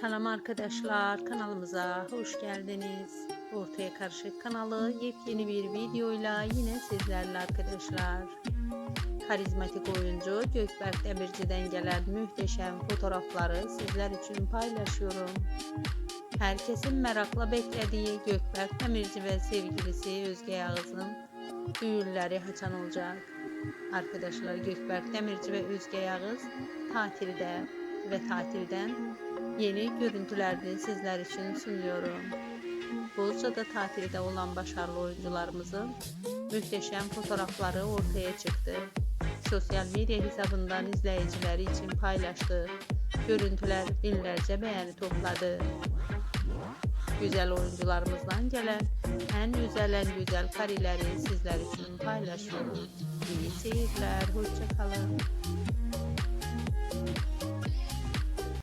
Selam arkadaşlar kanalımıza hoş geldiniz. Ortaya Karışık kanalı yepyeni bir videoyla yine sizlerle arkadaşlar. Karizmatik oyuncu Gökberk Demirci'den gelen muhteşem fotoğrafları sizler için paylaşıyorum. Herkesin merakla beklediği Gökberk Demirci ve sevgilisi Özge Yağız'ın düğünleri haçan olacak. Arkadaşlar Gökberk Demirci ve Özge Yağız tatilde ve tatilden yeni görüntülerini sizler için sunuyorum. Bozca'da tatilde olan başarılı oyuncularımızın muhteşem fotoğrafları ortaya çıktı. Sosyal medya hesabından izleyicileri için paylaştı. Görüntüler binlerce beğeni topladı. Güzel oyuncularımızdan gelen en güzel en güzel kareleri sizler için paylaşıyoruz. İyi seyirler, hoşçakalın.